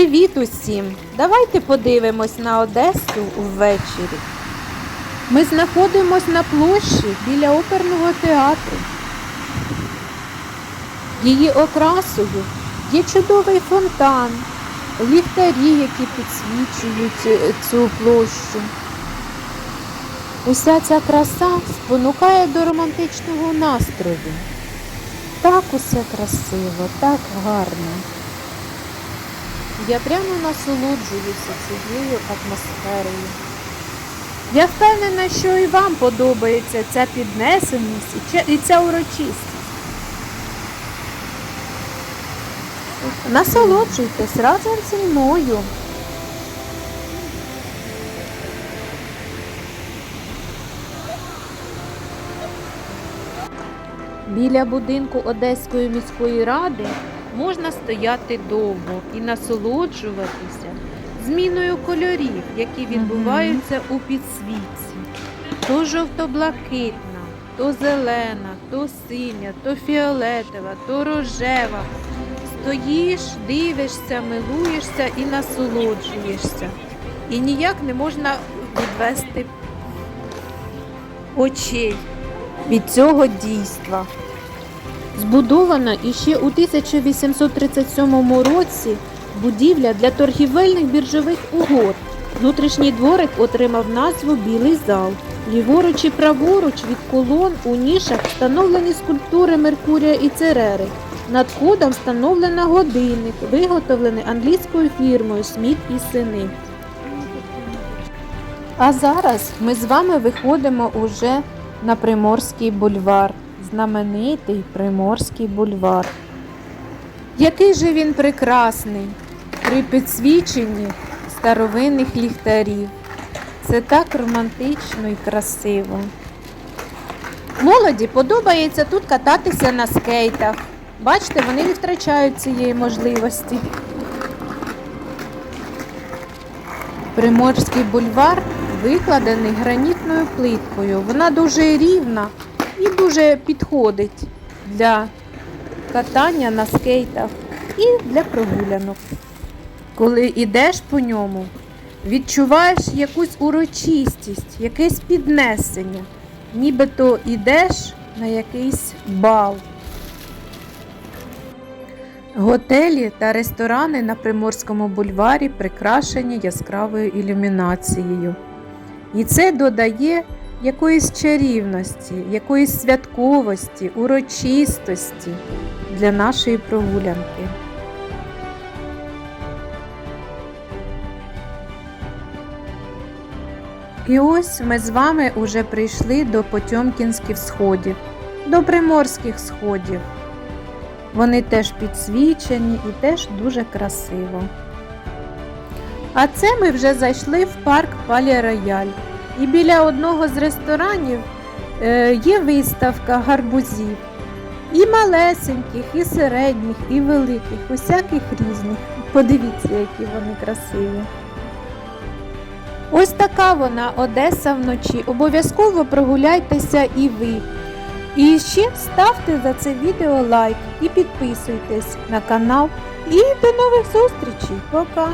Привіт усім! Давайте подивимось на Одесу ввечері. Ми знаходимося на площі біля оперного театру. Її окрасою є чудовий фонтан, ліхтарі, які підсвічують е, цю площу. Уся ця краса спонукає до романтичного настрою. Так усе красиво, так гарно. Я прямо насолоджуюся цією атмосферою. Я впевнена, що і вам подобається ця піднесеність і ця- урочистість. Насолоджуйтесь разом зі мною. Біля будинку Одеської міської ради можна стояти довго і насолоджуватися зміною кольорів, які відбуваються у підсвітці. То жовто-блакитна, то зелена, то синя, то фіолетова, то рожева. Стоїш, дивишся, милуєшся і насолоджуєшся. І ніяк не можна відвести очей від цього дійства. Збудована іще у 1837 році будівля для торгівельних біржових угод. Внутрішній дворик отримав назву Білий зал. Ліворуч і праворуч від колон у нішах встановлені скульптури Меркурія і Церери. Над входом встановлено годинник, виготовлений англійською фірмою Сміт і сини. А зараз ми з вами виходимо уже на Приморський бульвар, знаменитий Приморський бульвар. Який же він прекрасний при підсвіченні старовинних ліхтарів. Це так романтично і красиво. Молоді подобається тут кататися на скейтах. Бачите, вони не втрачають цієї можливості. Приморський бульвар викладений гранітною плиткою. Вона дуже рівна і дуже підходить для катання на скейтах і для прогулянок. Коли йдеш по ньому, відчуваєш якусь урочистість, якесь піднесення, нібито йдеш на якийсь бал. Готелі та ресторани на Приморському бульварі прикрашені яскравою ілюмінацією. І це додає якоїсь чарівності, якоїсь святковості, урочистості для нашої прогулянки. І ось ми з вами уже прийшли до Потьомкінських сходів, до Приморських сходів. Вони теж підсвічені і теж дуже красиво. А це ми вже зайшли в парк Палі Рояль. І біля одного з ресторанів е, є виставка гарбузів. І малесеньких, і середніх, і великих, усяких різних. Подивіться, які вони красиві. Ось така вона Одеса вночі. Обов'язково прогуляйтеся і ви. І ще ставте за це відео лайк і підписуйтесь на канал. І до нових зустрічей. Пока!